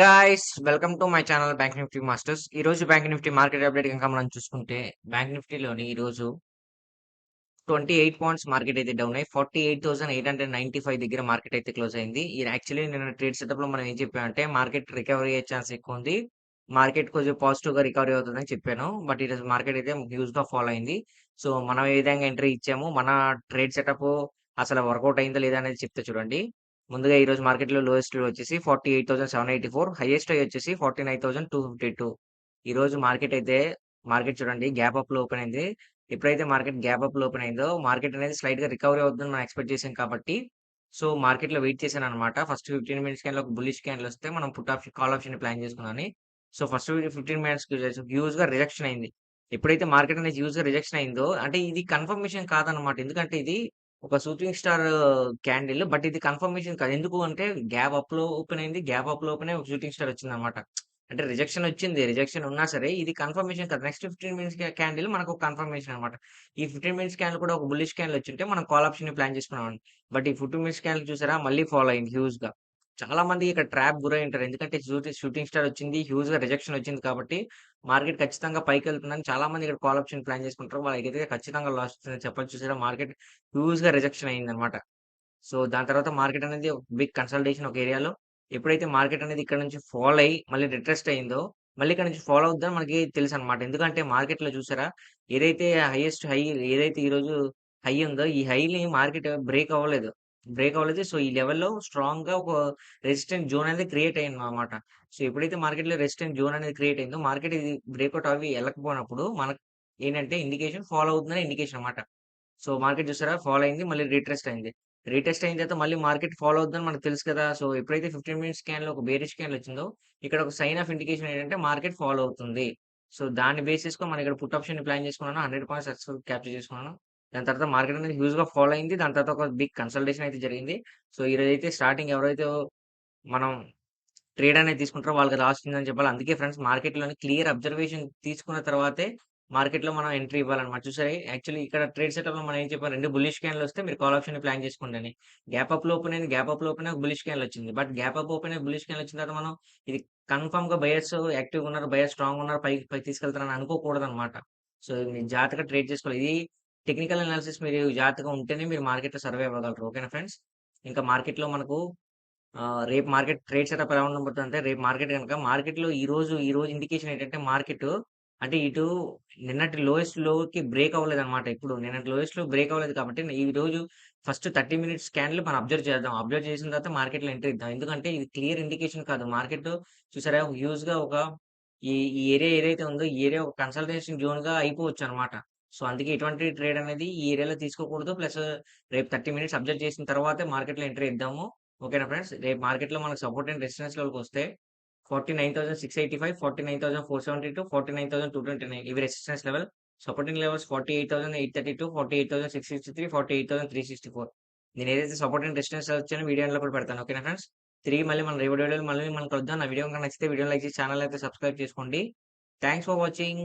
Guys welcome to my channel bank Nifty masters ఈ రోజు bank Nifty market update కనుక మనం చూసుకుంటే బ్యాంక్ నిఫ్టీలోని ఈ రోజు ట్వంటీ ఎయిట్ పాయింట్స్ మార్కెట్ అయితే డౌన్ అయ్యి forty eight thousand eight hundred ninety five దగ్గర మార్కెట్ అయితే క్లోజ్ అయింది. ఇది యాక్చువల్లీ నేను ట్రేడ్ సెటప్లో మనం ఏం చెప్పామంటే మార్కెట్ రికవరీ అయ్యే ఛాన్స్ ఎక్కువ ఉంది. మార్కెట్ కొంచెం పాజిటివ్గా రికవరీ అవుతుందని చెప్పాను. బట్ ఈరోజు మార్కెట్ అయితే హ్యూజ్గా ఫాలో అయింది. సో మనం ఏ విధంగా ఎంట్రీ ఇచ్చాము? మన ట్రేడ్ సెటప్ అసలు వర్కౌట్ అయిందో లేదా అనేది చెప్తే చూడండి. ముందుగా ఈ రోజు మార్కెట్లో లోయెస్ట్ వచ్చేసి forty eight thousand seven eighty four highest high వచ్చేసి forty nine thousand two fifty two ఈ రోజు మార్కెట్ అయితే మార్కెట్ చూడండి గ్యాప్ అప్లో ఓపెన్ అయింది. ఎప్పుడైతే మార్కెట్ గ్యాప్ అప్లో ఓపెన్ అయిందో మార్కెట్ అనేది స్లైట్గా రికవరీ అవుతుందని మనం ఎక్స్పెక్ట్ చేసాం కాబట్టి సో మార్కెట్లో వెయిట్ చేశాను అనమాట ఫస్ట్ ఫిఫ్టీన్ మినిట్స్ క్యాన్ ఒక బుల్లిష్ క్యాన్లు వస్తే మనం put option call option plan చేసుకున్నాను సో ఫస్ట్ ఫిఫ్టీన్ మినిట్స్ హ్యూజ్గా రిజెక్షన్ అయింది. ఎప్పుడైతే మార్కెట్ అనేది హ్యూజ్గా రిజెక్షన్ అయిందో అంటే ఇది కన్ఫర్మేషన్ కాదనమాట ఎందుకంటే ఇది ఒక షూటింగ్ స్టార్ క్యాండిల్. బట్ ఇది కన్ఫర్మేషన్ కాదు. ఎందుకు అంటే గ్యాప్ అప్లో ఓపెన్ అయింది. గ్యాప్ అప్లో ఓపెన్ అయ్యి ఒక షూటింగ్ స్టార్ వచ్చింది అనమాట అంటే రిజెక్షన్ వచ్చింది. రిజెక్షన్ ఉన్నా సరే ఇది కన్ఫర్మేషన్ కాదు. నెక్స్ట్ ఫిఫ్టీన్ మినిట్స్ క్యాండిల్ మనకు ఒక కన్ఫర్మేషన్ అనమాట. ఈ ఫిఫ్టీన్ మినిట్స్ క్యాండిల్ కూడా ఒక బుల్లిష్ క్యాండిల్ వచ్చింటే మనం కాల్ ఆప్షన్ ప్లాన్ చేసుకున్నాం. బట్ ఈ ఫిఫ్టీన్ మినిట్స్ క్యాండిల్ చూసారా? మళ్ళీ ఫాలో అయింది హ్యూజ్గా చాలా మంది ఇక్కడ ట్రాప్ గురై ఉంటారు. ఎందుకంటే షూటింగ్ స్టార్ వచ్చింది హ్యూజ్గా రిజెక్షన్ వచ్చింది కాబట్టి మార్కెట్ ఖచ్చితంగా పైకి వెళ్తుందని చాలా మంది ఇక్కడ కాల్ ఆప్షన్ ప్లాన్ చేసుకుంటారు. వాళ్ళకైతే ఖచ్చితంగా లాస్ వస్తుందని చెప్పచ్చు. చూసారా? మార్కెట్ హ్యూజ్గా రిజెక్షన్ అయింది అనమాట సో దాని తర్వాత మార్కెట్ అనేది ఒక బిగ్ కన్సల్టేషన్ ఒక ఏరియాలో ఎప్పుడైతే మార్కెట్ అనేది ఇక్కడ నుంచి ఫాలో అయ్యి మళ్ళీ రిట్రెస్ట్ అయిందో మళ్ళీ ఇక్కడ నుంచి ఫాలో అవుద్దని మనకి తెలుసు అనమాట ఎందుకంటే మార్కెట్లో చూసారా? ఏదైతే హైయెస్ట్ హై ఏదైతే ఈ రోజు హై ఉందో ఈ హైని మార్కెట్ బ్రేక్ అవ్వలేదు. బ్రేక్ అవ్వలేదు. సో ఈ లెవెల్లో స్ట్రాంగ్గా ఒక రెసిస్టెంట్ జోన్ అనేది క్రియేట్ అయింది అనమాట సో ఎప్పుడైతే మార్కెట్లో రెసిస్టెంట్ జోన్ అనేది క్రియేట్ అయిందో మార్కెట్ ఇది బ్రేక్అవుట్ అవి వెళ్ళకపోయినప్పుడు మనకు ఏంటంటే ఇండికేషన్ ఫాలో అవుతుందని ఇండికేషన్ అనమాట సో మార్కెట్ చూసారా? ఫాలో అయింది మళ్ళీ రీట్రెస్ట్ అయింది. రీటెస్ట్ అయిన తర్వాత మళ్ళీ మార్కెట్ ఫాలో అవుతుందని మనకు తెలుసు కదా! సో ఎప్పుడైతే ఫిఫ్టీన్ మినిట్స్ స్కాన్లో ఒక బేరిష్ స్కాన్ వచ్చిందో ఇక్కడ ఒక సైన్ ఆఫ్ ఇండికేషన్ ఏంటంటే మార్కెట్ ఫాలో అవుతుంది. సో దాన్ని బేస్ చేసుకొని మనం ఇక్కడ పుట్ ఆప్షన్ ప్లాన్ చేసుకున్నాను? హండ్రెడ్ పాయింట్స్ సక్సెస్ఫుల్ క్యాప్చర్ చేసుకున్నాను? దాని తర్వాత మార్కెట్ అనేది హ్యూజ్గా ఫాలో అయింది. దాని తర్వాత ఒక బిగ్ కన్సల్టేషన్ అయితే జరిగింది. సో ఈ అయితే స్టార్టింగ్ ఎవరైతే మనం ట్రేడ్ అనేది తీసుకుంటారో వాళ్ళకి లాస్ ఉందని చెప్పాలి. అందుకే ఫ్రెండ్స్ మార్కెట్లోని క్లియర్ అబ్జర్వేషన్ తీసుకున్న తర్వాతే మార్కెట్లో మనం ఎంట్రీ ఇవ్వాలన్నమాట. చూసారా? యాక్చువల్లీ ఇక్కడ ట్రేడ్ సెటప్లో మనం ఏం చెప్పాం? రెండు బుల్లిష్ క్యాన్లు వస్తే మీరు కాల్ ఆప్షన్ ప్లాన్ చేసుకోండి గ్యాప్ అప్లో ఓపెన్ అయింది గ్యాప్ అప్లో ఓపెన్ అయ్యి బుల్లిష్ క్యాన్లు వచ్చింది. బట్ గ్యాప్ అప్ ఓపెన్ అయ్యి బుల్లిష్ క్యాన్లు వచ్చిన తర్వాత మనం ఇది కన్ఫర్మ్గా బయర్స్ యాక్టివ్ ఉన్నారు బయర్స్ స్ట్రాంగ్ ఉన్నారు పైకి పైకి తీసుకెళ్తారని అనుకోకూడదు అనమాట సో మీరు జాగ్రత్తగా ట్రేడ్ చేసుకోవాలి. ఇది టెక్నికల్ అనాలిసిస్ మీరు జాగ్రత్తగా ఉంటేనే మీరు మార్కెట్లో సర్వే అవ్వగలరు. ఓకేనా ఫ్రెండ్స్? ఇంకా మార్కెట్లో మనకు రేపు మార్కెట్ ట్రేడ్ సెటప్ ఎలా ఉండబోతుంది అంటే రేపు మార్కెట్ కనుక మార్కెట్లో ఈ రోజు ఈ రోజు ఇండికేషన్ ఏంటంటే మార్కెట్ అంటే ఇటు నిన్నటి లోయెస్ట్లోకి బ్రేక్ అవ్వలేదు అనమాట ఇప్పుడు నిన్నటి లోయెస్ట్లో బ్రేక్ అవ్వలేదు కాబట్టి ఈ రోజు ఫస్ట్ థర్టీ మినిట్స్ స్కాన్లు మనం అబ్జర్వ్ చేద్దాం. అబ్జర్వ్ చేసిన తర్వాత మార్కెట్లో ఎంట్రీ ఇద్దాం. ఎందుకంటే ఇది క్లియర్ ఇండికేషన్ కాదు. మార్కెట్ చూసారా హ్యూజ్గా ఒక ఈ ఈ ఏరియా ఏదైతే ఉందో ఈ ఏరియా ఒక కన్సల్టేషన్ జోన్గా అయిపోవచ్చు అనమాట సో అందుకే ఇటువంటి ట్రేడ్ అనేది ఈ ఏరియాలో తీసుకోకూడదు. ప్లస్ రేపు థర్టీ మినిట్స్ అబ్జర్వ్ చేసిన తర్వాతే మార్కెట్లో ఎంట్రీ ఇద్దాము. ఓకేనా ఫ్రెండ్స్? రేపు మార్కెట్లో మనకు సపోర్ట్ అండ్ రెసిడెన్స్ లెవెల్కి వస్తే forty nine thousand six eighty five forty nine thousand four seventy two forty nine thousand two twenty nine ఇవి resistance level. Supporting levels forty eight thousand eight thirty two forty eight thousand six sixty three forty eight thousand three sixty four. నేను ఏదైతే support and resistance వచ్చానో వీడియోలో కూడా పెడతాను. ఓకేనా friends? తిరిగి మళ్ళీ మన రేపు వీడియోలో మళ్ళీ మనం కలుద్దాం. నా వీడియో కనుక నచ్చితే వీడియో లైక్ చేసి ఛానల్ అయితే సబ్స్క్రైబ్ చేసుకోండి. Thanks for watching.